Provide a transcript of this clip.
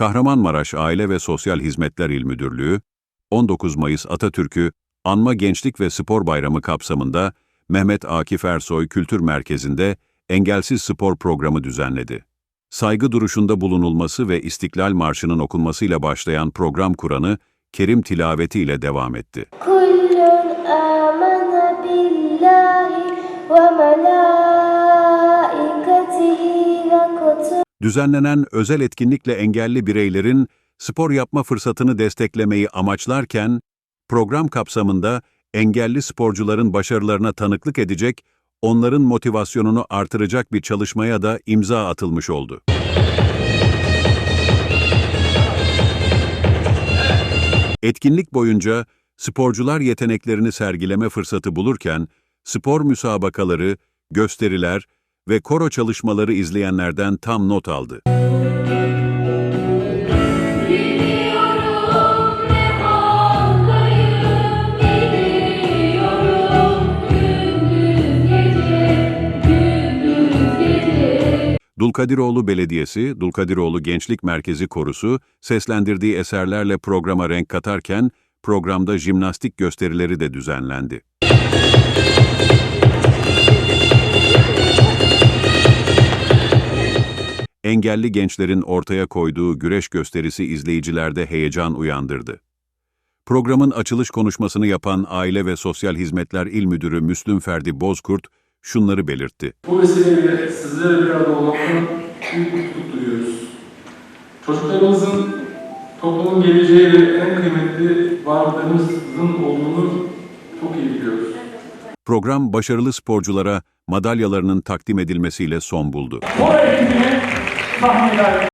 Kahramanmaraş Aile ve Sosyal Hizmetler İl Müdürlüğü, 19 Mayıs Atatürk'ü Anma Gençlik ve Spor Bayramı kapsamında Mehmet Akif Ersoy Kültür Merkezi'nde Engelsiz Spor Programı düzenledi. Saygı duruşunda bulunulması ve İstiklal Marşı'nın okunmasıyla başlayan program Kur'an'ı Kerim tilavetiyle devam etti. Kullun amene billah Düzenlenen özel etkinlikle engelli bireylerin spor yapma fırsatını desteklemeyi amaçlarken, program kapsamında engelli sporcuların başarılarına tanıklık edecek, onların motivasyonunu artıracak bir çalışmaya da imza atılmış oldu. Etkinlik boyunca sporcular yeteneklerini sergileme fırsatı bulurken, spor müsabakaları, gösteriler ve koro çalışmaları izleyenlerden tam not aldı. Dulkadiroğlu Belediyesi, Dulkadiroğlu Gençlik Merkezi Korusu seslendirdiği eserlerle programa renk katarken programda jimnastik gösterileri de düzenlendi. Engelli gençlerin ortaya koyduğu güreş gösterisi izleyicilerde heyecan uyandırdı. Programın açılış konuşmasını yapan Aile ve Sosyal Hizmetler İl Müdürü Müslüm Ferdi Bozkurt şunları belirtti. Bu vesileyle sizlerle bir arada olmaktan büyük mutluluk duyuyoruz. Çocuklarımızın toplumun geleceği ve en kıymetli varlıklarımızın olduğunu çok iyi biliyoruz. Program başarılı sporculara madalyalarının takdim edilmesiyle son buldu. Bu eğitimi Fahmi David.